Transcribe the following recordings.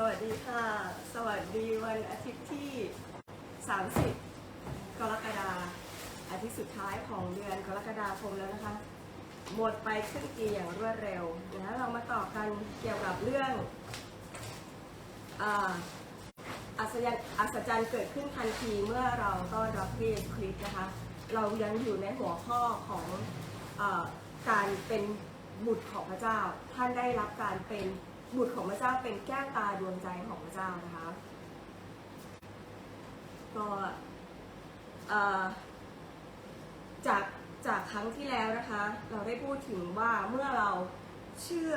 สวัสดีค่ะ สวัสดีวันอาทิตย์ที่ 30 กรกฎาคมอาทิตย์สุดท้ายของเดือนกรกฎาคมแล้วนะคะ หมดไปครึ่งปีอย่างรวดเร็วนะเรามาต่อกันเกี่ยวกับเรื่องอ่าอัศจรรย์อัศจรรย์เกิดขึ้นทันทีเมื่อเราต้อนรับพระเยซูคริสต์นะคะ เรายังอยู่ในหัวข้อของอาการเป็นบุตรของพระเจ้า ท่านได้รับการเป็น บุตรของพระเจ้าเป็นแก้วตาดวงใจของพระเจ้านะคะ ก็จากจากครั้งที่แล้วนะคะ เราได้พูดถึงว่าเมื่อเราเชื่อ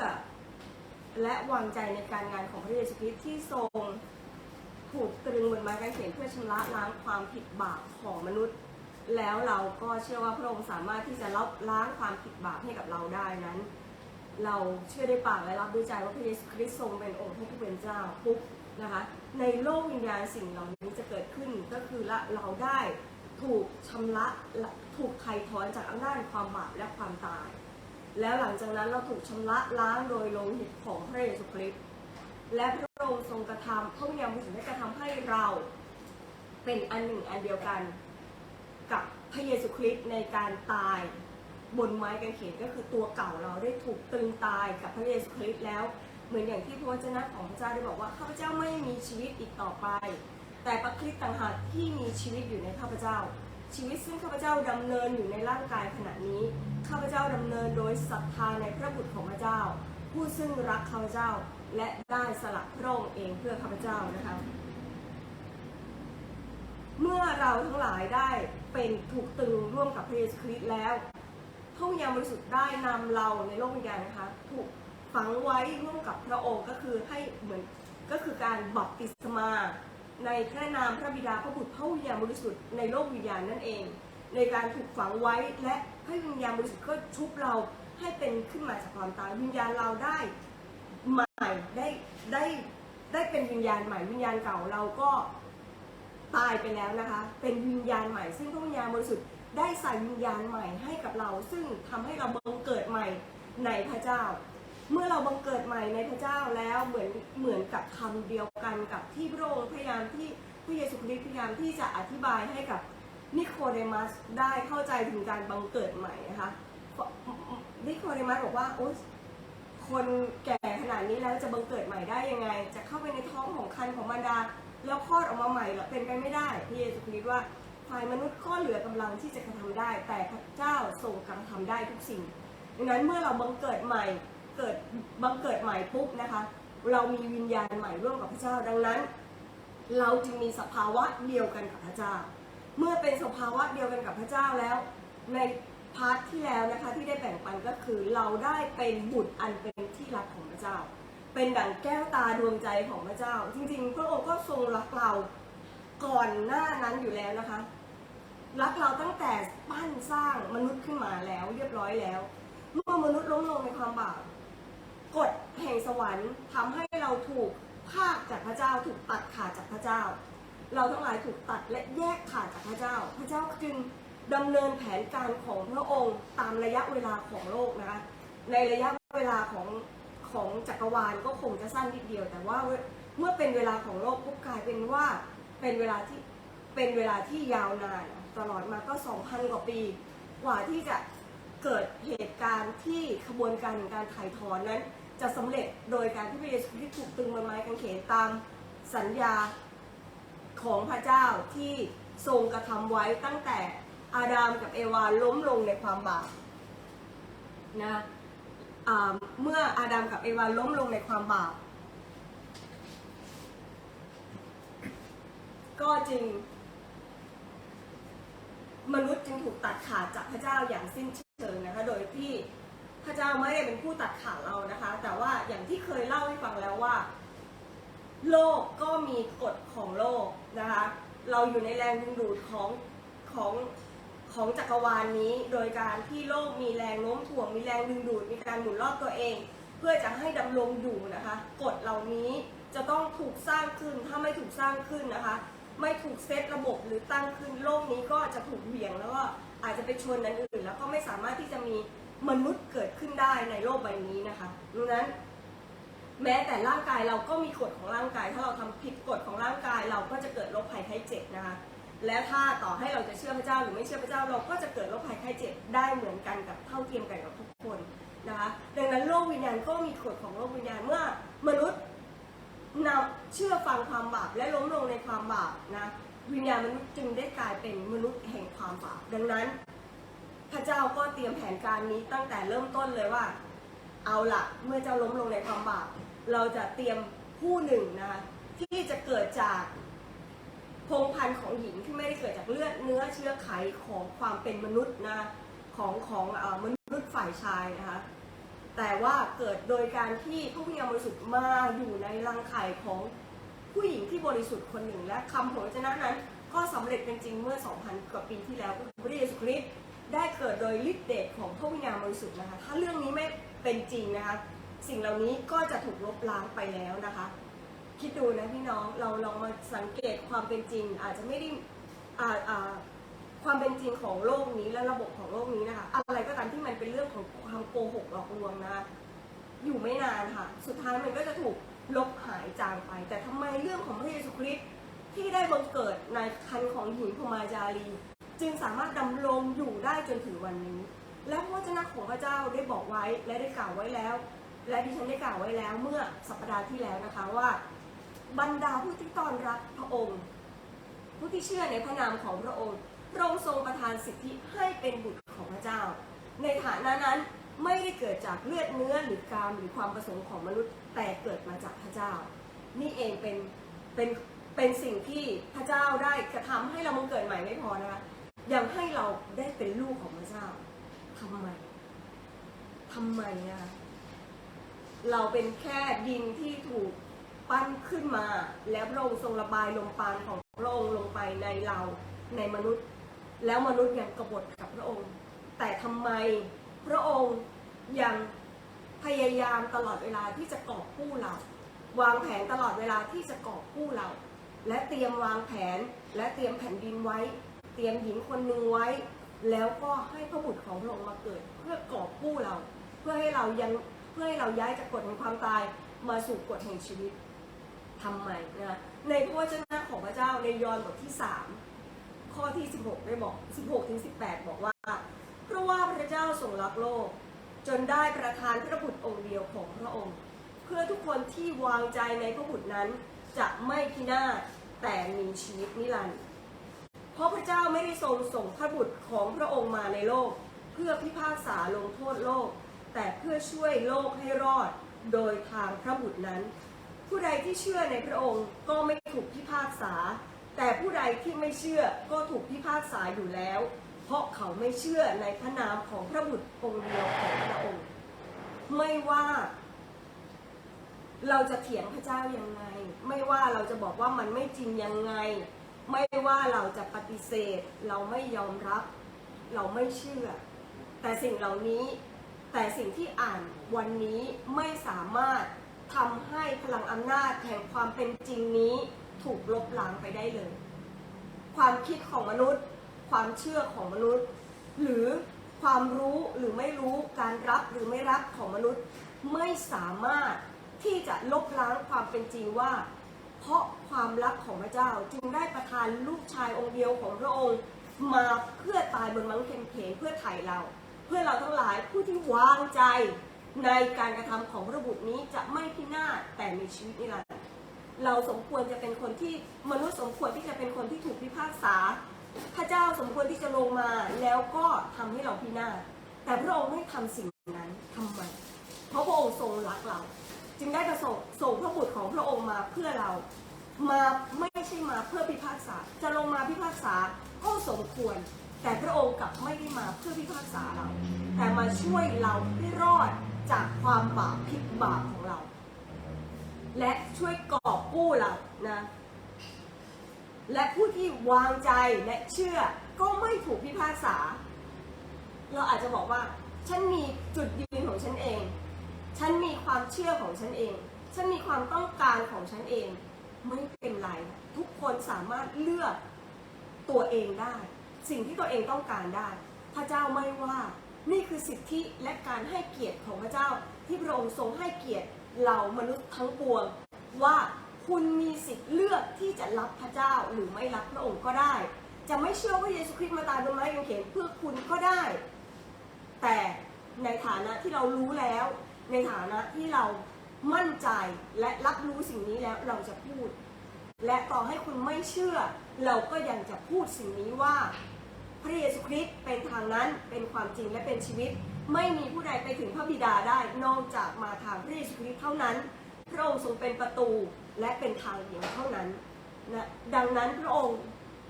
และวางใจในการงานของพระเยซูคริสต์ที่ทรงถูกตรึงบนไม้กางเขนเพื่อชำระล้างความผิดบาปของมนุษย์ แล้วเราก็เชื่อว่าพระองค์สามารถที่จะลบล้างความผิดบาปให้กับเราได้นั้น เราเชื่อได้ปากและรับด้วยใจว่าพระเยซูคริสต์ทรงเป็นองค์พระผู้เป็นเจ้าปุ๊บนะคะในโลกวิญญาณสิ่งเหล่านี้จะเกิดขึ้นก็คือละเราได้ถูกชำระละถูกไถ่ถอนจากอำนาจความบาปและความตาย แล้วหลังจากนั้นเราถูกชำระล้างโดยโลหิตของพระเยซูคริสต์และพระองค์ทรงกระทำพระวิญญาณบริสุทธิ์ได้กระทำให้เราเป็นอันหนึ่งอันเดียวกันกับพระเยซูคริสต์ในการตาย บนไม้กางเขนก็คือตัวเก่าเราได้ถูกตรึงตายกับพระเยซูคริสต์แล้ว เหมือนอย่างที่พระวจนะของพระเจ้าได้บอกว่าข้าพเจ้าไม่มีชีวิตอีกต่อไป แต่พระคริสต์ต่างหากที่มีชีวิตอยู่ในข้าพเจ้า ชีวิตซึ่งข้าพเจ้าดำเนินอยู่ในร่างกายขณะนี้ข้าพเจ้าดำเนินโดยศรัทธาในพระบุตรของพระเจ้า ผู้ซึ่งรักข้าพเจ้าและได้สละพระองค์เองเพื่อข้าพเจ้านะคะเมื่อเราทั้งหลายได้เป็นถูกตึงร่วมกับพระเยซูคริสต์แล้ว พระวิญญาณบริสุทธิ์ได้นำเราในโลกวิญญาณนะคะถูกฝังไว้ร่วมกับพระองค์ก็คือให้เหมือนก็คือการบัพติศมา ในพระนามพระบิดาพระบุตรพระวิญญาณบริสุทธิ์ในโลกวิญญาณนั่นเอง ในการถูกฝังไว้และพระวิญญาณบริสุทธิ์ก็ชุบเราให้เป็นขึ้นมาจากความตายวิญญาณเราได้ใหม่ได้ได้ได้เป็นวิญญาณใหม่วิญญาณเก่าเราก็ตายไปแล้วนะคะ เป็นวิญญาณใหม่ ซึ่งพระวิญญาณบริสุทธิ์ ได้ใส่วิญญาณใหม่ให้กับเรา ซึ่งทำให้เราบังเกิดใหม่ในพระเจ้า เมื่อเราบังเกิดใหม่ในพระเจ้าแล้วเหมือนเหมือนกับคำเดียวกันกับที่พระองค์พยายามที่พระเยซูคริสต์พยายามที่จะอธิบายให้กับนิโคเดมัสได้เข้าใจถึงการบังเกิดใหม่นะคะนิโคเดมัสบอกว่าโอ๊ยคนแก่ขนาดนี้แล้วจะบังเกิดใหม่ได้ยังไง จะเข้าไปในท้องของคันของมารดา แล้วคลอดออกมาใหม่เหรอเป็นไปไม่ได้พระเยซูคริสต์ว่า ฝ่ายมนุษย์ก็เหลือกำลังที่จะกระทำได้ แต่พระเจ้าทรงกระทำได้ทุกสิ่งดังนั้นเมื่อเราบังเกิดใหม่เกิดบังเกิดใหม่ปุ๊บนะคะ เรามีวิญญาณใหม่ร่วมกับพระเจ้า ดังนั้น เราจึงมีสภาวะเดียวกันกับพระเจ้า เมื่อเป็นสภาวะเดียวกันกับพระเจ้าแล้ว ในพาร์ทที่แล้วนะคะที่ได้แบ่งปันก็คือเราได้เป็นบุตรอันเป็นที่รักของพระเจ้า เป็นดั่งแก้วตาดวงใจของพระเจ้า จริงๆ พระองค์ก็ทรงรักเราก่อนหน้านั้นอยู่แล้วนะคะ รักเราตั้งแต่ปั้นสร้างมนุษย์ขึ้นมาแล้ว เรียบร้อยแล้ว เมื่อมนุษย์ล้มลงในความบาปกฎแห่งสวรรค์ทำให้เราถูกพากจากพระเจ้าถูกตัดขาดจากพระเจ้า เราทั้งหลายถูกตัดและแยกขาดจากพระเจ้า พระเจ้าจึงดำเนินแผนการของพระองค์ตามระยะเวลาของโลกนะคะในระยะเวลาของของจักรวาลก็คงจะสั้นนิดเดียว แต่ว่าเมื่อเป็นเวลาของโลกปุ๊บกลายเป็นว่าเป็นเวลาที่เป็นเวลาที่ยาวนาน ตลอดมาก็ 2,000 กว่าปี กว่าที่จะเกิดเหตุการณ์ที่ขบวนการของการถ่ายถอนนั้น จะสำเร็จโดยการที่พระเยซูคริสต์ถูกตึงบนไม้กางเขนตามสัญญาของพระเจ้าที่ทรงกระทำไว้ตั้งแต่อาดามกับเอวาล้มลงในความบาปนะเมื่ออาดามกับเอวาล้มลงในความบาปก็จึง มนุษย์จึงถูกตัดขาดจากพระเจ้าอย่างสิ้นเชิงนะคะ โดยที่พระเจ้าไม่ได้เป็นผู้ตัดขาดเรานะคะ แต่ว่าอย่างที่เคยเล่าให้ฟังแล้วว่า โลกก็มีกฎของโลกนะคะ เราอยู่ในแรงดึงดูดของของของจักรวาลนนี้ โดยการที่โลกมีแรงโน้มถ่วง มีแรงดึงดูด มีการหมุนรอบตัวเอง เพื่อจะให้ดำรงอยู่นะคะ กฎเหล่านี้จะต้องถูกสร้างขึ้น ถ้าไม่ถูกสร้างขึ้นนะคะ ไม่ถูกเซตระบบหรือตั้งขึ้นโลกนี้ก็จะถูกเหวี่ยงแล้วก็อาจจะไปชนอันอื่น แล้วก็ไม่สามารถที่จะมีมนุษย์เกิดขึ้นได้ในโลกใบนี้นะคะดังนั้น แม้แต่ร่างกายเราก็มีกฎของร่างกาย ถ้าเราทำผิดกฎของร่างกายเราก็จะเกิดโรคภัยไข้เจ็บนะคะและถ้าต่อให้เราจะเชื่อพระเจ้าหรือไม่เชื่อพระเจ้าเราก็จะเกิดโรคภัยไข้เจ็บได้เหมือนกันกับเท่าเทียมกันกับทุกคนนะคะดังนั้นโลกวิญญาณก็มีกฎของโลกวิญญาณเมื่อมนุษย์ นำเชื่อฟังความบาปและล้มลงในความบาปนะวิญญาณมนุษย์จึงได้กลายเป็นมนุษย์แห่งความบาปดังนั้น พระเจ้าก็เตรียมแผนการนี้ตั้งแต่เริ่มต้นเลยว่า เอาละเมื่อเจ้าล้มลงในความบาปเราจะเตรียมผู้หนึ่งนะคะที่จะเกิดจากพงพันธุ์ของหญิงที่ไม่ได้เกิดจากเลือดเนื้อเชื้อไขของความเป็นมนุษย์นะของของอมนุษย์ฝ่ายชายนะคะ แต่ว่าเกิดโดยการที่พระวิญญาณบริสุทธิ์มาอยู่ในรังไข่ของผู้หญิงที่บริสุทธิ์คนหนึ่งและคำของพระเจ้านั้น ก็สำเร็จเป็นจริงเมื่อ 2,000 กว่าปีที่แล้วคือพระเยซูคริสต์ได้เกิดโดยฤทธิเดชของพระวิญญาณบริสุทธิ์นะคะ ถ้าเรื่องนี้ไม่เป็นจริงนะคะ สิ่งเหล่านี้ก็จะถูกลบล้างไปแล้วนะคะ คิดดูนะพี่น้องเราลองมาสังเกตความเป็นจริง อาจจะไม่ได้อ่าอ่า ความเป็นจริงของโลกนี้และระบบของโลกนี้นะคะ อะไรก็ตามที่มันเป็นเรื่องของความโกหกหลอกลวงนะอยู่ไม่นานค่ะ สุดท้ายมันก็จะถูกลบหายจางไป แต่ทำไมเรื่องของพระเยซูคริสต์ที่ได้บังเกิดในคันของหญิงพมาจารี จึงสามารถดำรงอยู่ได้จนถึงวันนี้ และพระวจนะของพระเจ้าได้บอกไว้และได้กล่าวไว้แล้ว และดิฉันได้กล่าวไว้แล้วเมื่อสัปดาห์ที่แล้วนะคะว่า บรรดาผู้ที่ต้อนรับพระองค์ ผู้ที่เชื่อในพระนามของพระองค์ พระองค์ทรงประทานสิทธิให้เป็นบุตรของพระเจ้า ในฐานะนั้นไม่ได้เกิดจากเลือดเนื้อหรือกามหรือความประสงค์ของมนุษย์แต่เกิดมาจากพระเจ้า นี่เองเป็นเป็นเป็นสิ่งที่พระเจ้าได้กระทำให้เราบังเกิดใหม่ไม่พอนะคะยังให้เราได้เป็นลูกของพระเจ้าทำไมทำไมอะเราเป็นแค่ดินที่ถูกปั้นขึ้นมา แล้วพระองค์ทรงระบายลมปาณของพระองค์ลงไปในเราในมนุษย์ แล้วมนุษย์ยังกบฏกับพระองค์ แต่ทำไมพระองค์ยังพยายามตลอดเวลาที่จะกอบกู้เรา วางแผนตลอดเวลาที่จะกอบกู้เรา และเตรียมวางแผนและเตรียมแผ่นดินไว้ เตรียมหญิงคนหนึ่งไว้ แล้วก็ให้พระบุตรของพระองค์มาเกิด เพื่อกอบกู้เรา เพื่อให้เรายังเพื่อให้เราย้ายจากกฎแห่งความตายมาสู่กฎแห่งชีวิตทำไมนะในพระวจนะของพระเจ้าในยอห์นบทที่3 ข้อที่ 16 ได้บอก 16 ถึง 18 บอกว่า เพราะว่าพระเจ้าทรงรักโลก จนได้ประทานพระบุตรองค์เดียวของพระองค์ เพื่อทุกคนที่วางใจในพระบุตรนั้นจะไม่พินาศแต่มีชีวิตนิรันดร์เพราะพระเจ้าไม่ได้ทรงส่งพระบุตรของพระองค์มาในโลก เพื่อพิพากษาลงโทษโลก แต่เพื่อช่วยโลกให้รอดโดยทางพระบุตรนั้น ผู้ใดที่เชื่อในพระองค์ก็ไม่ถูกพิพากษา แต่ผู้ใดที่ไม่เชื่อก็ถูกพิพากษาอยู่แล้ว เพราะเขาไม่เชื่อในพระนามของพระบุตรองค์เดียวของพระองค์ ไม่ว่า เราจะเถียงพระเจ้ายังไง ไม่ว่าเราจะบอกว่ามันไม่จริงยังไง ไม่ว่าเราจะปฏิเสธ เราไม่ยอมรับ เราไม่เชื่อ แต่สิ่งเหล่านี้ แต่สิ่งที่อ่านวันนี้ไม่สามารถทำให้พลังอำนาจแห่งความเป็นจริงนี้ ถูกลบล้างไปได้เลย ความคิดของมนุษย์ ความเชื่อของมนุษย์ หรือความรู้หรือไม่รู้การรับหรือไม่รับของมนุษย์ไม่สามารถที่จะลบล้างความเป็นจริงว่า เพราะความรักของพระเจ้าจึงได้ประทานลูกชายองค์เดียวของพระองค์ มาเพื่อตายบนมังเข็มเขนเพื่อไถ่เรา เพื่อเราทั้งหลายผู้ที่วางใจในการกระทำของพระบุตรนี้จะไม่พินาศแต่มีชีวิตนิรันดร์ เราสมควรจะเป็นคนที่มนุษย์สมควรที่จะเป็นคนที่ถูกพิพากษา พระเจ้าสมควรที่จะลงมาแล้วก็ทำให้เราพินาศแต่พระองค์ไม่ทำสิ่งนั้นทำไมเพราะพระองค์ทรงรักเรา จึงได้ประสงส่งพระบุตรของพระองค์มาเพื่อเรามาไม่ใช่มาเพื่อพิพากษา จะลงมาพิพากษาก็สมควร แต่พระองค์กลับไม่ได้มาเพื่อพิพากษาเรา แต่มาช่วยเราให้รอดจากความบาปพิษบาปของเรา และช่วยกอบ กู้เรานะ และผู้ที่วางใจและเชื่อก็ไม่ถูกพิพากษา เราอาจจะบอกว่า ฉันมีจุดยืนของฉันเอง ฉันมีความเชื่อของฉันเอง ฉันมีความต้องการของฉันเอง ไม่เป็นไร ทุกคนสามารถเลือกตัวเองได้ สิ่งที่ตัวเองต้องการได้ พระเจ้าไม่ว่านี่คือสิทธิและการให้เกียรติของพระเจ้าที่พระองค์ทรงให้เกียรติเรามนุษย์ทั้งปวงว่า คุณมีสิทธิ์เลือกที่จะรับพระเจ้าหรือไม่รับพระองค์ก็ได้ จะไม่เชื่อว่าเยซูคริสต์มาตายบนไม้กางเขนเพื่อคุณก็ได้ แต่ในฐานะที่เรารู้แล้ว ในฐานะที่เรามั่นใจและรับรู้สิ่งนี้แล้วเราจะพูด และต่อให้คุณไม่เชื่อ เราก็ยังจะพูดสิ่งนี้ว่า พระเยซูคริสต์เป็นทางนั้นเป็นความจริงและเป็นชีวิต ไม่มีผู้ใดไปถึงพระบิดาได้นอกจากมาทางพระเยซูคริสต์เท่านั้น พระองค์ทรงเป็นประตู และเป็นทางเดียวเท่านั้นนะดังนั้นพระองค์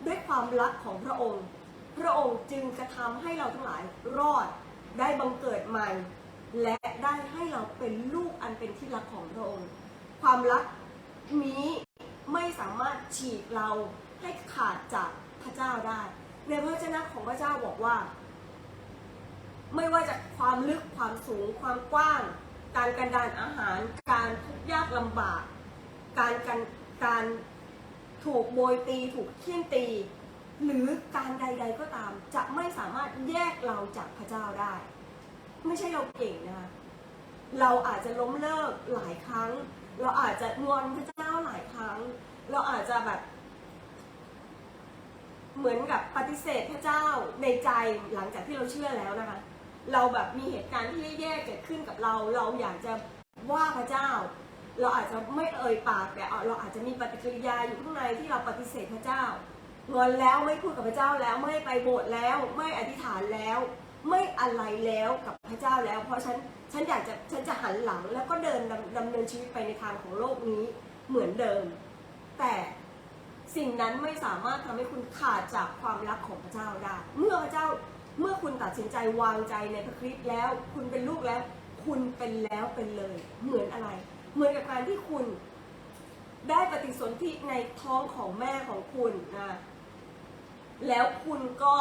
ด้วยความรักของพระองค์ พระองค์จึงกระทำให้เราทั้งหลายรอดได้บังเกิดใหม่ และได้ให้เราเป็นลูกอันเป็นที่รักของพระองค์ ความรักนี้ไม่สามารถฉีกเราให้ขาดจากพระเจ้าได้ ในพระวจนะของพระเจ้าบอกว่า ไม่ว่าจะความลึกความสูงความกว้าง การกันดานอาหาร การทุกข์ยากลำบาก การการการถูกโบยตีถูกเคี่ยนตี หรือการใด ๆก็ตาม จะไม่สามารถแยกเราจากพระเจ้าได้ ไม่ใช่เราเก่งนะคะเราอาจจะล้มเลิกหลายครั้ง เราอาจจะงอนพระเจ้าหลายครั้ง เราอาจจะแบบ เหมือนกับปฏิเสธพระเจ้าในใจหลังจากที่เราเชื่อแล้วนะคะ เราแบบมีเหตุการณ์ที่แย่ๆเกิดขึ้นกับเรา เราอยากจะว่าพระเจ้า เราอาจจะไม่เอ่ยปากแต่เราอาจจะมีปฏิกิริยาอยู่ข้างในที่เราปฏิเสธพระเจ้างอนแล้วไม่พูดกับพระเจ้าแล้วไม่ไปโบสถ์แล้วไม่อธิษฐานแล้ว ไม่อะไรแล้วกับพระเจ้าแล้ว เพราะฉันฉันอยากจะฉันจะหันหลังแล้วก็เดินดำดำเนินชีวิตไปในทางของโลกนี้เหมือนเดิม แต่สิ่งนั้นไม่สามารถทำให้คุณขาดจากความรักของพระเจ้าได้ เมื่อพระเจ้าเมื่อคุณตัดสินใจวางใจในพระคริสต์แล้ว คุณเป็นลูกแล้ว คุณเป็นแล้วเป็นเลย เหมือนอะไร เหมือนกับการที่คุณได้ปฏิสนธิในท้องของแม่ของคุณนะแล้วคุณก็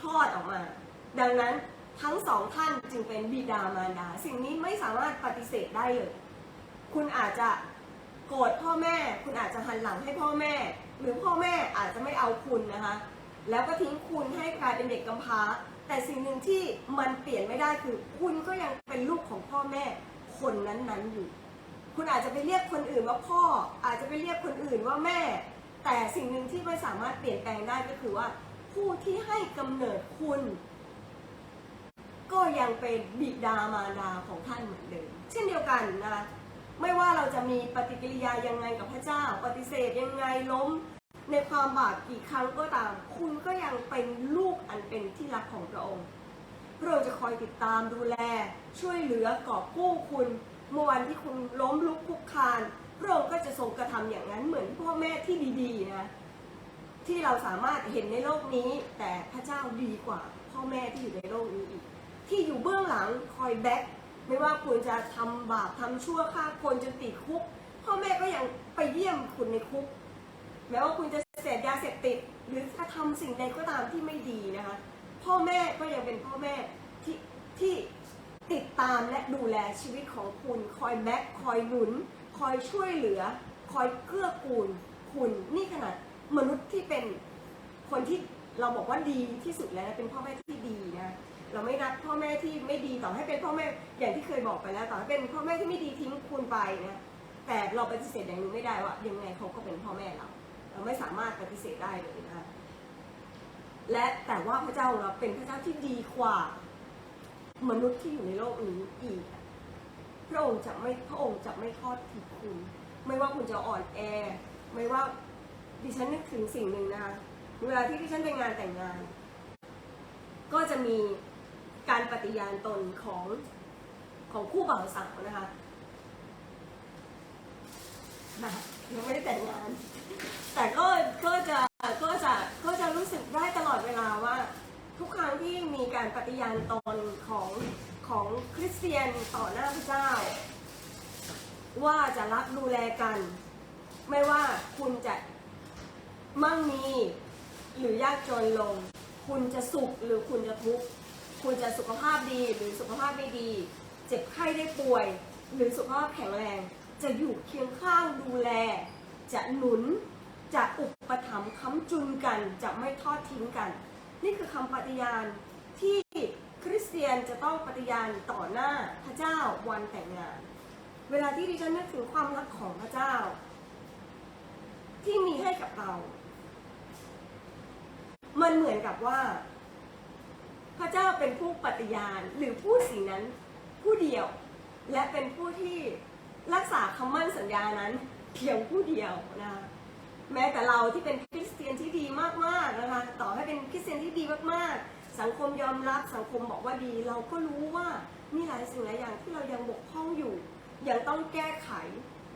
คลอดออกมา ดังนั้นทั้งสองท่านจึงเป็นบิดามารดา สิ่งนี้ไม่สามารถปฏิเสธได้เลย คุณอาจจะโกรธพ่อแม่ คุณอาจจะหันหลังให้พ่อแม่ หรือพ่อแม่อาจจะไม่เอาคุณนะคะ แล้วก็ทิ้งคุณให้กลายเป็นเด็กกำพร้า แต่สิ่งหนึ่งที่มันเปลี่ยนไม่ได้คือ คุณก็ยังเป็นลูกของพ่อแม่คนนั้นๆอยู่ คุณอาจจะไปเรียกคนอื่นว่าพ่อ อาจจะไปเรียกคนอื่นว่าแม่ แต่สิ่งหนึ่งที่ไม่สามารถเปลี่ยนแปลงได้ก็คือว่า ผู้ที่ให้กำเนิดคุณ ก็ยังเป็นบิดามารดาของท่านเหมือนเดิมเช่นเดียวกันนะคะไม่ว่าเราจะมีปฏิกิริยายังไงกับพระเจ้า ปฏิเสธยังไงล้มในความบาปกี่ครั้งก็ตาม คุณก็ยังเป็นลูกอันเป็นที่รักของพระองค์พระองค์จะคอยติดตามดูแล ช่วยเหลือกอบกู้คุณ เมื่อวันที่คุณล้มลุกคลุกคานพระองค์ก็จะทรงกระทำอย่างนั้นเหมือนพ่อแม่ที่ดีๆนะที่เราสามารถเห็นในโลกนี้ แต่พระเจ้าดีกว่าพ่อแม่ที่อยู่ในโลกนี้อีก ที่อยู่เบื้องหลังคอยแบ็คไม่ว่าคุณจะทำบาปทำชั่วฆ่าคนจนติดคุก พ่อแม่ก็ยังไปเยี่ยมคุณในคุก แม้ว่าคุณจะเสพยาเสพติด หรือถ้าทำสิ่งใดก็ตามที่ไม่ดีนะคะ พ่อแม่ก็ยังเป็นพ่อแม่ที่ที่ ติดตามและดูแลชีวิตของคุณ คอยแบ็คคอยหนุน คอยช่วยเหลือ คอยเกื้อกูลคุณนี่ขนาดมนุษย์ที่เป็นคนที่เราบอกว่าดีที่สุดแล้วนะเป็นพ่อแม่ที่ดีนะเราไม่นับพ่อแม่ที่ไม่ดีต่อให้เป็นพ่อแม่อย่างที่เคยบอกไปแล้วต่อให้เป็นพ่อแม่ที่ไม่ดีทิ้งคุณไปนะแต่เราปฏิเสธอย่างนึงไม่ได้ว่า ยังไงเขาก็เป็นพ่อแม่เรา เราไม่สามารถปฏิเสธได้เลยนะและแต่ว่าพระเจ้าเราเป็นพระเจ้าที่ดีกว่า มนุษย์ที่อยู่ในโลกนี้อีก พระองค์จะไม่พระองค์จะไม่ทอดทิ้งคุณ ไม่ว่าคุณจะอ่อนแอ ไม่ว่าดิฉันนึกถึงสิ่งหนึ่งนะคะเวลาที่ดิฉันไปงานแต่งงาน ก็จะมีการปฏิญาณตนของของคู่บ่าวสาวนะคะนะยังไม่ได้แต่งงาน แต่ก็ก็จะก็จะก็จะรู้สึกได้ตลอดเวลาว่า ทุกครั้งที่มีการปฏิญาณตนของของคริสเตียนต่อหน้าพระเจ้า ว่าจะรักดูแลกัน ไม่ว่าคุณจะมั่งมีหรือยากจนลง คุณจะสุขหรือคุณจะทุกข์คุณจะสุขภาพดีหรือสุขภาพไม่ดี เจ็บไข้ได้ป่วย หรือสุขภาพแข็งแรง จะอยู่เคียงข้างดูแล จะหนุนจะอุปถัมภ์ค้ำจุนกันจะไม่ทอดทิ้งกัน นี่คือคำปฏิญาณที่คริสเตียนจะต้องปฏิญาณต่อหน้าพระเจ้าวันแต่งงาน เวลาที่ดิฉันนึกถึงความรักของพระเจ้า ที่มีให้กับเรา มันเหมือนกับว่า พระเจ้าเป็นผู้ปฏิญาณหรือผู้สิ่งนั้นผู้เดียว และเป็นผู้ที่รักษาคำมั่นสัญญานั้นเพียงผู้เดียวนะคะ แม้แต่เราที่เป็นคริสเตียนที่ดีมากๆนะคะต่อให้เป็นคริสเตียนที่ดีมากๆ สังคมยอมรับสังคมบอกว่าดี เราก็รู้ว่ามีหลายสิ่งหลายอย่างที่เรายังบกพร่องอยู่ยังต้องแก้ไข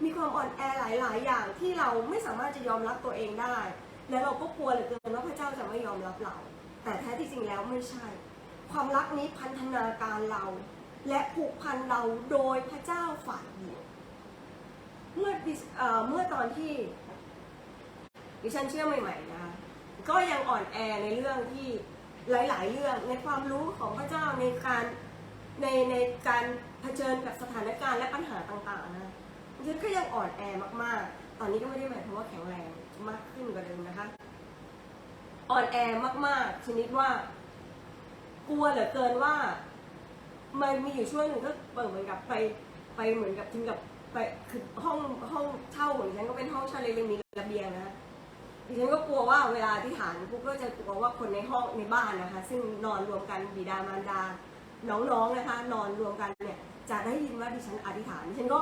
มีความอ่อนแอหลาย ๆ อย่างที่เราไม่สามารถจะยอมรับตัวเองได้ และเราก็กลัวเหลือเกินว่าพระเจ้าจะไม่ยอมรับเรา แต่แท้ที่จริงแล้วไม่ใช่ ความรักนี้พันธนาการเรา และผูกพันเราโดยพระเจ้าฝ่ายเดียวเมื่อเมื่อตอนที่ ดิฉันเชื่อใหม่ๆนะคะก็ยังอ่อนแอในเรื่องที่หลาย ๆ เรื่องในความรู้ของพระเจ้าในการในในการเผชิญกับสถานการณ์และปัญหาต่างๆนะดิฉันก็ยังอ่อนแอมากๆ ตอนนี้ก็ไม่ได้หมายความว่าแข็งแรงมากขึ้นกว่าเดิมนะคะ อ่อนแอมากๆ ชนิดว่า กลัวเหลือเกินว่ามันมีอยู่ช่วงหนึ่งก็เปิดเหมือนกับไปไปเหมือนกับถึงกับไปคือห้องห้องเช่าของฉันก็เป็นห้องเช่าเล็กๆมีระเบียงนะ ดิฉันก็กลัวว่าเวลาที่ฐานปุ๊บก็จะกลัวว่าคนในห้องในบ้านนะคะ ซึ่งนอนรวมกันบิดามารดา น้องๆนะคะ นอนรวมกันเนี่ยจะได้ยินว่าดิฉันอธิษฐานดิฉันก็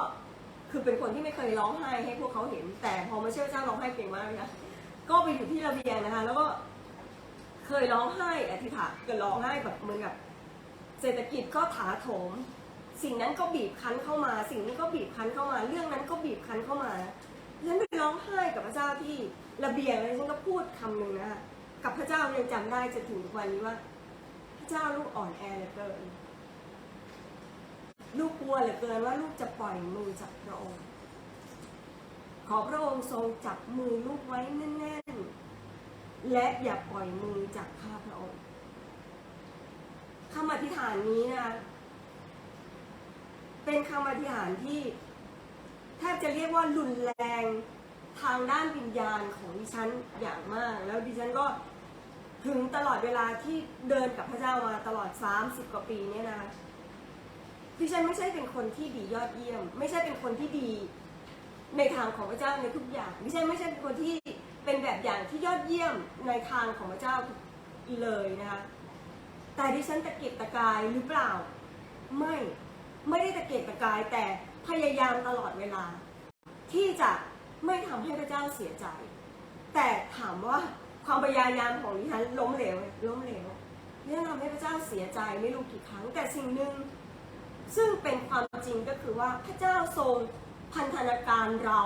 คือเป็นคนที่ไม่เคยร้องไห้ให้พวกเขาเห็น แต่พอมาเชื่อเจ้าร้องไห้เก่งมากนะก็ไปอยู่ที่ระเบียงนะคะ แล้วก็เคยร้องไห้อธิษฐานก็ร้องไห้แบบเหมือนกับเศรษฐกิจก็ถาโถม สิ่งนั้นก็บีบคั้นเข้ามา สิ่งนี้ก็บีบคั้นเข้ามา เรื่องนั้นก็บีบคั้นเข้ามา ฉันไปร้องไห้กับพระเจ้าที่ระเบียงแล้วฉันก็พูดคำหนึ่งนะคะกับพระเจ้ายังจำได้จนถึงทุกวันนี้ว่า พระเจ้าลูกอ่อนแอเหลือเกินลูกกลัวเหลือเกินว่าลูกจะปล่อยมือจากพระองค์ ขอพระองค์ทรงจับมือลูกไว้แน่นๆ และอย่าปล่อยมือจากข้าพระองค์คำอธิษฐานนี้นะคะเป็นคำอธิษฐานที่ แทบจะเรียกว่ารุนแรงทางด้านวิญญาณของดิฉันอย่างมาก แล้วดิฉันก็ถึงตลอดเวลาที่เดินกับพระเจ้ามาตลอด 30 กว่าปีเนี่ยนะคะดิฉันไม่ใช่เป็นคนที่ดียอดเยี่ยม ไม่ใช่เป็นคนที่ดีในทางของพระเจ้าในทุกอย่างดิฉันไม่ใช่เป็นคนที่เป็นแบบอย่างที่ยอดเยี่ยมในทางของพระเจ้าเลยนะคะแต่ดิฉันตะเกียกตะกายหรือเปล่า ไม่ไม่ได้ตะเกียกตะกายแต่ พยายามตลอดเวลา ที่จะไม่ทำให้พระเจ้าเสียใจ แต่ถามว่าความพยายามของดิฉันล้มเหลวไหมล้มเหลวดิฉันทำให้พระเจ้าเสียใจไม่รู้กี่ครั้ง แต่สิ่งหนึ่งซึ่งเป็นความจริงก็คือว่าพระเจ้าทรงพันธนาการเรา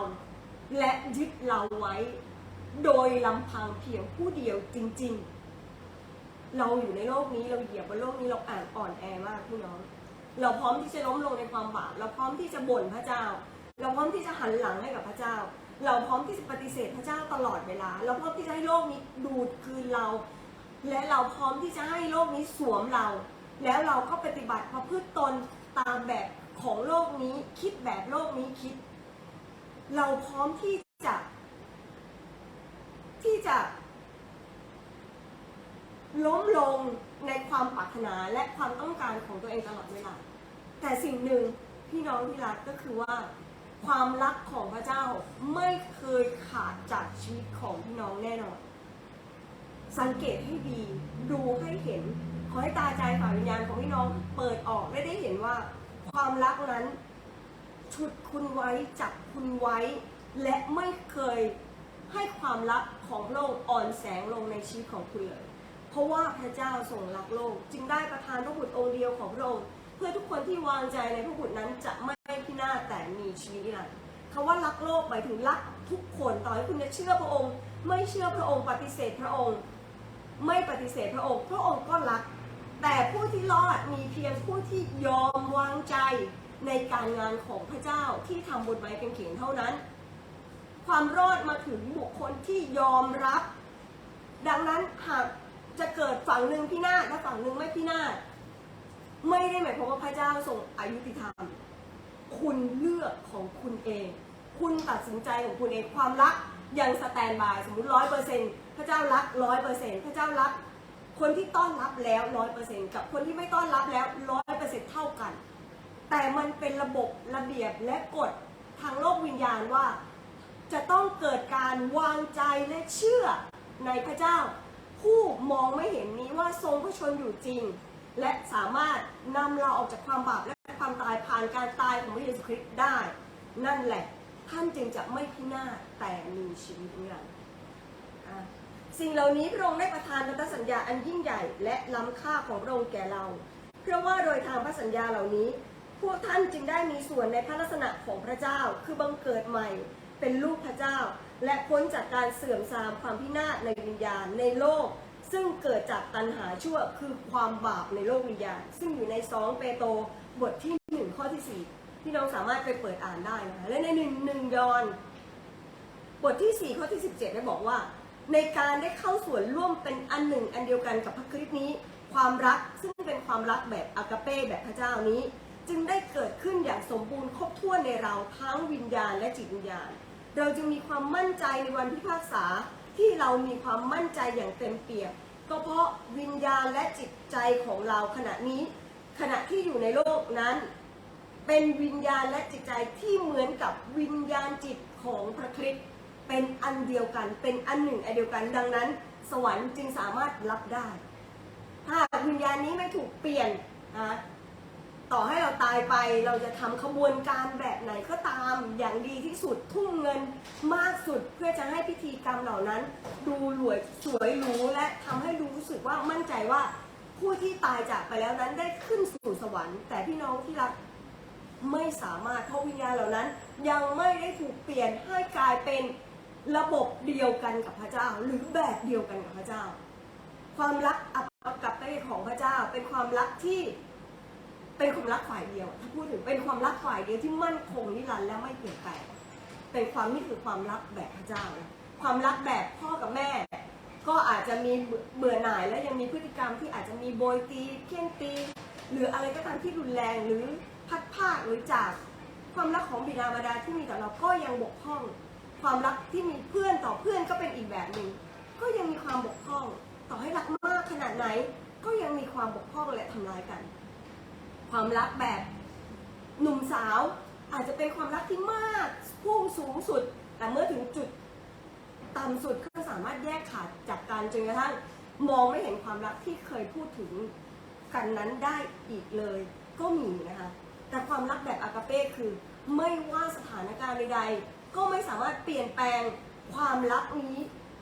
และยึดเราไว้ โดยลำพังเพียงผู้เดียวจริง ๆ เราอยู่ในโลกนี้เราเหยียบบนโลกนี้เราอ่านอ่อนแอมากพี่น้อง เราพร้อมที่จะล้มลงในความบาปเราพร้อมที่จะบ่นพระเจ้า เราพร้อมที่จะหันหลังให้กับพระเจ้า เราพร้อมที่จะปฏิเสธพระเจ้าตลอดเวลา เราพร้อมที่จะให้โลกนี้ดูดคืนเรา และเราพร้อมที่จะให้โลกนี้สวมเรา แล้วเราก็ปฏิบัติประพฤติตนตามแบบของโลกนี้คิดแบบโลกนี้คิด เราพร้อมที่จะ ที่จะ ล้มลงในความปรารถนาและความต้องการของตัวเองตลอดเวลา แต่สิ่งหนึ่งพี่น้องที่รักก็คือว่าความรักของพระเจ้าไม่เคยขาดจากชีวิตของพี่น้องแน่นอน สังเกตให้ดีดูให้เห็น ขอให้ตาใจฝ่ายวิญญาณของพี่น้องเปิดออกและได้เห็นว่า ความรักนั้นฉุดคุณไว้จับคุณไว้ และไม่เคยให้ความรักของพระองค์อ่อนแสงลงในชีวิตของคุณเลย เพราะว่าพระเจ้าทรงรักโลก จึงได้ประทานพระบุตรองค์เดียวของพระองค์ เพื่อทุกคนที่วางใจในพระบุตรนั้นจะไม่พินาศแต่มีชีวิตนิรันดร์คำว่ารักโลกหมายถึงรักทุกคนต่อให้คุณจะเชื่อพระองค์ ไม่เชื่อพระองค์ปฏิเสธพระองค์ ไม่ปฏิเสธพระองค์ พระองค์ก็รัก แต่ผู้ที่รอดมีเพียงผู้ที่ยอมวางใจในการงานของพระเจ้าที่ทำบนไม้กางเขนเท่านั้น ความรอดมาถึงบุคคลที่ยอมรับ ดังนั้นหาก จะเกิดฝั่งหนึ่งพินาศและฝั่งหนึ่งไม่พินาศไม่ได้หมายความว่าพระเจ้าทรงอายุติธรรม คุณเลือกของคุณเอง คุณตัดสินใจของคุณเองความรักยังสแตนบายสมมติร้อยเปอร์เซ็นต์พระเจ้ารักร้อยเปอร์เซ็นต์พระเจ้ารักคนที่ต้อนรับแล้วร้อยเปอร์เซ็นต์กับคนที่ไม่ต้อนรับแล้วร้อยเปอร์เซ็นต์เท่ากัน แต่มันเป็นระบบระเบียบและกฎทางโลกวิญญาณว่า จะต้องเกิดการวางใจและเชื่อในพระเจ้า ผู้มองไม่เห็นนี้ว่าทรงพระชนอยู่จริง และสามารถนำเราออกจากความบาปและความตายผ่านการตายของพระเยซูคริสต์ได้ นั่นแหละท่านจึงจะไม่พินาศแต่มีชีวิตนิรันดร์อะสิ่งเหล่านี้พระองค์ได้ประทานพันธสัญญาอันยิ่งใหญ่และล้ำค่าของพระองค์แก่เรา เพราะว่าโดยทางพระสัญญาเหล่านี้ พวกท่านจึงได้มีส่วนในพระลักษณะของพระเจ้า คือบังเกิดใหม่เป็นลูกพระเจ้า และพ้นจากการเสื่อมทรามความพินาศในวิญญาณในโลก ซึ่งเกิดจากตัณหาชั่วคือความบาปในโลกวิญญาณ ซึ่งอยู่ในสองเปโตรบทที่หนึ่งข้อที่สี่พี่น้องสามารถไปเปิดอ่านได้นะคะและในหนึ่งหนึ่งยอน บทที่4ข้อที่17ได้บอกว่า ในการได้เข้าส่วนร่วมเป็นอันหนึ่งอันเดียวกันกับพระคริสต์นี้ ความรักซึ่งเป็นความรักแบบอากาเป้แบบพระเจ้านี้ จึงได้เกิดขึ้นอย่างสมบูรณ์ครบถ้วนในเราทั้งวิญญาณและจิตวิญญาณ เราจึงมีความมั่นใจในวันพิพากษาที่เรามีความมั่นใจอย่างเต็มเปี่ยมก็เพราะวิญญาณและจิตใจของเราขณะนี้ ขณะที่อยู่ในโลกนั้น เป็นวิญญาณและจิตใจที่เหมือนกับวิญญาณจิตของพระคริสต์เป็นอันเดียวกัน เป็นอันหนึ่งอันเดียวกัน ดังนั้น สวรรค์จึงสามารถรับได้ ถ้าวิญญาณนี้ไม่ถูกเปลี่ยนนะ ต่อให้เราตายไปเราจะทำขบวนการแบบไหนก็ตามอย่างดีที่สุดทุ่มเงินมากสุดเพื่อจะให้พิธีกรรมเหล่านั้น ดูรวยสวยหรูและทำให้รู้สึกว่ามั่นใจว่าผู้ที่ตายจากไปแล้วนั้นได้ขึ้นสู่สวรรค์ แต่พี่น้องที่รักไม่สามารถเพราะวิญญาณเหล่านั้น ยังไม่ได้ถูกเปลี่ยนให้กลายเป็นระบบเดียวกันกับพระเจ้า หรือแบบเดียวกันกับพระเจ้า ความรักอัปกับเป้ของพระเจ้าเป็นความรักที่ เป็นความรักฝ่ายเดียวถ้าพูดถึงเป็นความรักฝ่ายเดียวที่มั่นคงนิรันดร์และไม่เปลี่ยนแปลงเป็นความนี่คือความรักแบบพระเจ้านะความรักแบบพ่อกับแม่ ก็อาจจะมีเบื่อหน่ายและยังมีพฤติกรรมที่อาจจะมีโบยตีเคี่ยนตี หรืออะไรก็ตามที่รุนแรงหรือพัดภาหรือจากความรักของบิดามารดาที่มีต่อเราก็ยังบกพร่อง ความรักที่มีเพื่อนต่อเพื่อนก็เป็นอีกแบบหนึ่งก็ยังมีความบกพร่อง ต่อให้รักมากขนาดไหน ก็ยังมีความบกพร่องและทำร้ายกัน ความรักแบบหนุ่มสาวอาจจะเป็นความรักที่มากพุ่งสูงสุด แต่เมื่อถึงจุดต่ำสุดก็สามารถแยกขาดจากกันจนกระทั่งมองไม่เห็นความรักที่เคยพูดถึงกันนั้นได้อีกเลย ก็มีนะคะแต่ความรักแบบอากาเป้คือ ไม่ว่าสถานการณ์ใดๆ ก็ไม่สามารถเปลี่ยนแปลงความรักนี้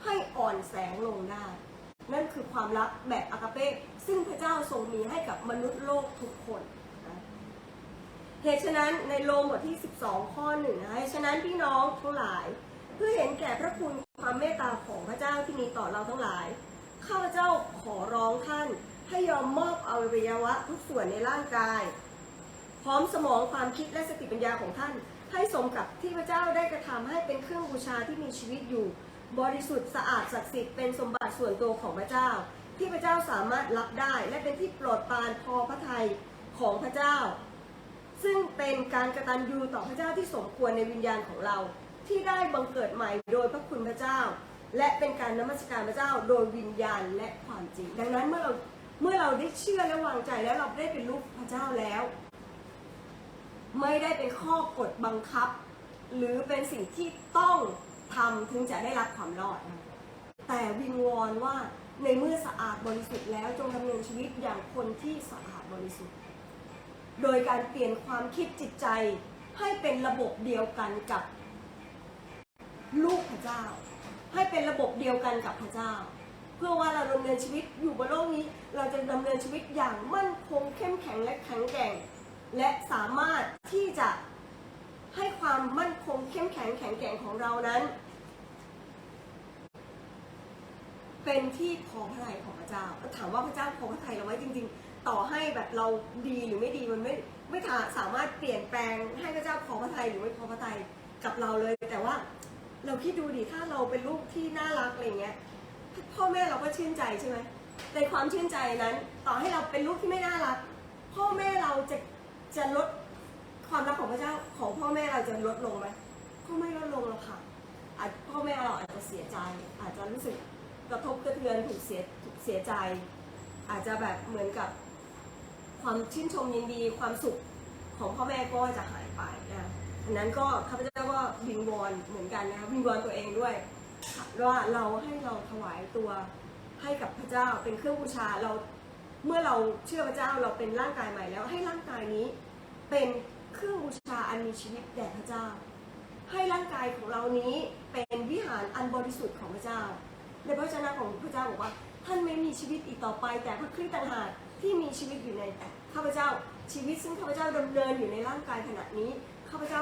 ให้อ่อนแสงลงได้ นั่นคือความรักแบบอากาเป้ซึ่งพระเจ้าทรงมีให้กับมนุษย์โลกทุกคน เหตุฉะนั้นในโรมบทที่ 12 ข้อหนึ่งนะเหตุฉะนั้นพี่น้องทั้งหลาย เพื่อเห็นแก่พระคุณความเมตตาของพระเจ้าที่มีต่อเราทั้งหลายข้าพเจ้าขอร้องท่านให้ยอมมอบอวัยวะทุกส่วนในร่างกาย พร้อมสมองความคิดและสติปัญญาของท่าน ให้สมกับที่พระเจ้าได้กระทำให้เป็นเครื่องบูชาที่มีชีวิตอยู่ บริสุทธิ์สะอาดศักดิ์สิทธิ์เป็นสมบัติส่วนตัวของพระเจ้า ที่พระเจ้าสามารถรับได้ และเป็นที่โปรดปรานพอพระทัยของพระเจ้า ซึ่งเป็นการกระตันยูต่อพระเจ้าที่สมควรในวิญญาณของเรา ที่ได้บังเกิดใหม่โดยพระคุณพระเจ้า และเป็นการนมัสการพระเจ้าโดยวิญญาณและความจริง ดังนั้นเมื่อเราเมื่อเราได้เชื่อและวางใจแล้วเราได้เป็นลูกพระเจ้าแล้ว ไม่ได้เป็นข้อกฎบังคับ หรือเป็นสิ่งที่ต้องทำถึงจะได้รับความรอด แต่วิงวอนว่าในเมื่อสะอาดบริสุทธิ์แล้วจงดำเนินชีวิตอย่างคนที่สะอาดบริสุทธิ์ โดยการเปลี่ยนความคิดจิตใจให้เป็นระบบเดียวกันกับลูกพระเจ้า ให้เป็นระบบเดียวกันกับพระเจ้า เพื่อว่าเราดำเนินชีวิตอยู่บนโลกนี้ เราจะดำเนินชีวิตอย่างมั่นคงเข้มแข็งและแข็งแกร่ง และสามารถที่จะให้ความมั่นคงเข้มแข็งแข็งแกร่งของเรานั้น เป็นที่พอพระทัยของพระเจ้าถามว่าพระเจ้าพอพระทัยเราไว้จริง ๆ ต่อให้แบบเราดีหรือไม่ดีมันไม่ไม่สามารถเปลี่ยนแปลงให้พระเจ้าพอพระทัยหรือไม่พอพระทัยกับเราเลย แต่ว่าเราคิดดูดิถ้าเราเป็นลูกที่น่ารักอะไรเงี้ยพ่อแม่เราก็ชื่นใจใช่ไหมในความชื่นใจนั้น ต่อให้เราเป็นลูกที่ไม่น่ารัก พ่อแม่เราจะจะลดความรักของพระเจ้าของพ่อแม่เราจะลดลงไหมก็ไม่ลดลงหรอกค่ะอาจพ่อแม่เราอาจจะเสียใจ อาจจะรู้สึกกระทบกระเทือนถูกเสียถูกเสียใจ อาจจะแบบเหมือนกับ ความชื่นชมยินดีความสุขของพ่อแม่ก็จะหายไปนะอันนั้นก็ข้าพเจ้าก็วิงวอนเหมือนกันนะวิงวอนตัวเองด้วยว่าเราให้เราถวายตัวให้กับพระเจ้าเป็นเครื่องบูชาเราเมื่อเราเชื่อพระเจ้าเราเป็นร่างกายใหม่แล้ว ให้ร่างกายนี้เป็นเครื่องบูชาอันมีชีวิตแด่พระเจ้า ให้ร่างกายของเรานี้เป็นวิหารอันบริสุทธิ์ของพระเจ้าในพระวจนะของพระเจ้าบอกว่า ท่านไม่มีชีวิตอีกต่อไป แต่พระคริสต์ต่างหาก ที่มีชีวิตอยู่ในข้าพเจ้าชีวิตซึ่งข้าพเจ้าดำเนินอยู่ในร่างกายขณะนี้ข้าพเจ้า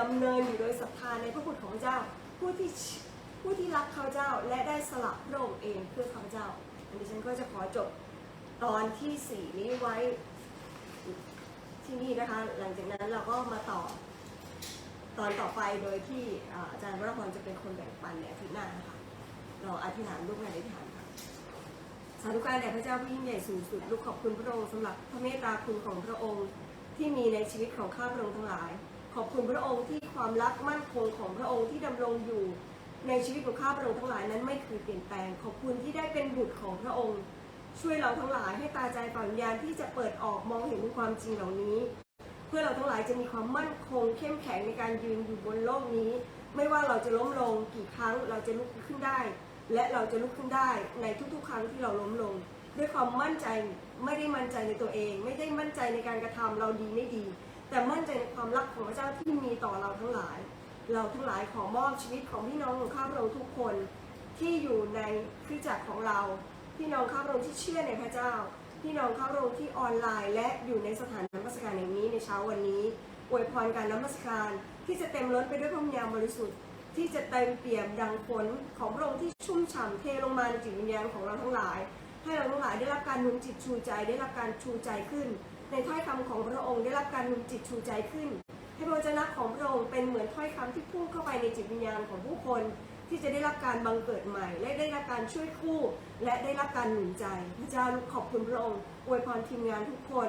ดำเนินอยู่โดยศรัทธาในพระบุตรของพระเจ้า ผู้ที่ผู้ที่รักข้าพเจ้าและได้สละพระองค์เองเพื่อข้าพเจ้าอันนี้ฉันก็จะขอจบตอนที่สี่นี้ไว้ที่นี่นะคะ หลังจากนั้นเราก็มาต่อตอนต่อไปโดยที่อาจารย์วรพรจะเป็นคนแบ่งปันในอาทิตย์หน้านะคะเราอธิษฐานร่วมกันอธิษฐาน สาธุการแด่พระเจ้าผู้ยิ่งใหญ่สูงสุดลูกขอบคุณพระองค์สำหรับพระเมตตาคุณของพระองค์ ที่มีในชีวิตของข้าพระองค์ทั้งหลาย ขอบคุณพระองค์ที่ความรักมั่นคงของพระองค์ที่ดำรงอยู่ในชีวิตของข้าพระองค์ทั้งหลายนั้นไม่เคยเปลี่ยนแปลง ขอบคุณที่ได้เป็นบุตรของพระองค์ ช่วยเราทั้งหลายให้ตาใจฝ่ายวิญญาณที่จะเปิดออกมองเห็นความจริงเหล่านี้ เพื่อเราทั้งหลายจะมีความมั่นคง เข้มแข็งในการยืนอยู่บนโลกนี้ ไม่ว่าเราจะล้มลงกี่ครั้งเราจะลุกขึ้นได้ และเราจะลุกขึ้นได้ในทุกๆ ครั้งที่เราล้มลง ด้วยความมั่นใจไม่ได้มั่นใจในตัวเอง ไม่ได้มั่นใจในการกระทำเราดีไม่ดี แต่มั่นใจในความรักของพระเจ้าที่มีต่อเราทั้งหลาย เราทั้งหลายขอมอบชีวิตของพี่น้องของข้าพระองค์ทุกคนที่อยู่ในคริสตจักรของเรา พี่น้องข้าพระองค์ที่เชื่อในพระเจ้า พี่น้องข้าพระองค์ที่ออนไลน์ และอยู่ในสถานนมัสการอย่างนี้ในเช้าวันนี้อวยพรการนมัสการที่จะเต็มล้นไปด้วยพระวิญญาณบริสุทธิ์ ที่จะเต็มเปี่ยมดังฝนของพระองค์ที่ชุ่มฉ่ำเทลงมาในจิตวิญญาณของเราทั้งหลาย ให้เราทั้งหลายได้รับการหนุนจิตชูใจได้รับการชูใจขึ้น ในถ้อยคำของพระองค์ได้รับการหนุนจิตชูใจขึ้น ให้พระวจนะของพระองค์เป็นเหมือนถ้อยคำที่พุ่งเข้าไปในจิตวิญญาณของผู้คน ที่จะได้รับการบังเกิดใหม่ และได้รับการช่วยคู่ และได้รับการหนุนใจ พระเจ้าขอบคุณพระองค์อวยพรทีมงานทุกคน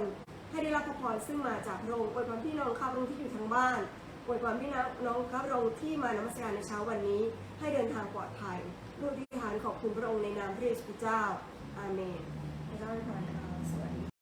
ให้ได้รับพระพรซึ่งมาจากพระองค์อวยพรพี่น้องข้าพระองค์ที่อยู่ทางบ้าน อวยพรพี่น้องข้าพระองค์ที่มานมัสการในเช้าวันนี้ ให้เดินทางปลอดภัยรูปที่ฐานขอบคุณพระองค์ในนามพระเยซูเจ้า อาเมนพระเจ้าอวยพรค่ะสวัสดี